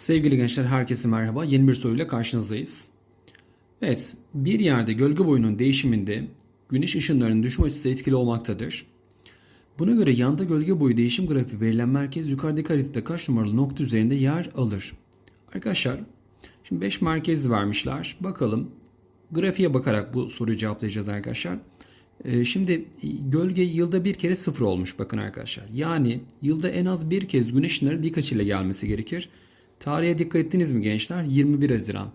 Sevgili gençler herkese merhaba. Yeni bir soruyla karşınızdayız. Evet, bir yerde gölge boyunun değişiminde güneş ışınlarının düşme açısı etkili olmaktadır. Buna göre yanda gölge boyu değişim grafiği verilen merkez yukarıdaki haritada kaç numaralı nokta üzerinde yer alır? Arkadaşlar, şimdi 5 merkez vermişler. Bakalım grafiğe bakarak bu soruyu cevaplayacağız arkadaşlar. Ee, Şimdi gölge yılda bir kere sıfır olmuş bakın arkadaşlar. Yani yılda en az bir kez güneş ışınları dik açıyla gelmesi gerekir. Tarihe dikkat ettiniz mi gençler? 21 Haziran.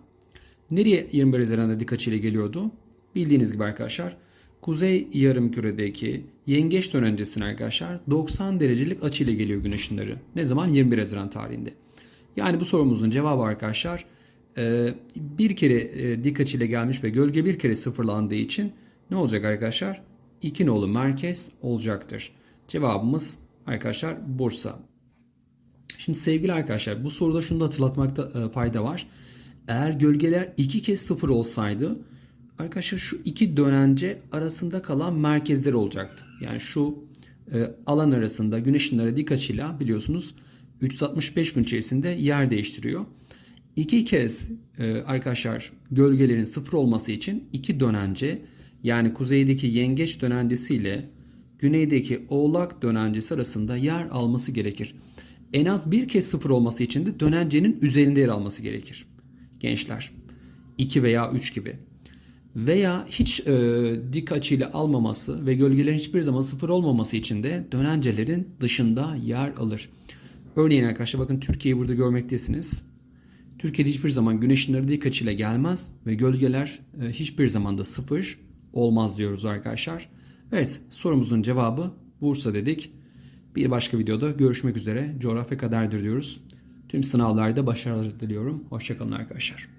Nereye 21 Haziran'da dik açıyla geliyordu? Bildiğiniz gibi arkadaşlar kuzey yarımküredeki yengeç dönencesine arkadaşlar 90 derecelik açıyla geliyor güneş ışınları. Ne zaman? 21 Haziran tarihinde. Yani bu sorumuzun cevabı arkadaşlar e, bir kere e, dik açıyla gelmiş ve gölge bir kere sıfırlandığı için ne olacak arkadaşlar? 2 nolu merkez olacaktır. Cevabımız arkadaşlar Bursa. Şimdi sevgili arkadaşlar bu soruda şunu da hatırlatmakta e, fayda var. Eğer gölgeler iki kez sıfır olsaydı arkadaşlar şu iki dönence arasında kalan merkezler olacaktı. Yani şu e, alan arasında güneş ışınları açıyla biliyorsunuz 365 gün içerisinde yer değiştiriyor. İki kez e, arkadaşlar gölgelerin sıfır olması için iki dönence yani kuzeydeki yengeç dönencesi ile güneydeki oğlak dönencesi arasında yer alması gerekir. En az bir kez sıfır olması için de dönencenin üzerinde yer alması gerekir. Gençler 2 veya 3 gibi. Veya hiç e, dik açıyla almaması ve gölgelerin hiçbir zaman sıfır olmaması için de dönencelerin dışında yer alır. Örneğin arkadaşlar bakın Türkiye'yi burada görmektesiniz. Türkiye'de hiçbir zaman güneş ışınları dik açıyla gelmez ve gölgeler e, hiçbir zaman da sıfır olmaz diyoruz arkadaşlar. Evet sorumuzun cevabı Bursa dedik. Bir başka videoda görüşmek üzere. Coğrafya kaderdir diyoruz. Tüm sınavlarda başarılar diliyorum. Hoşçakalın arkadaşlar.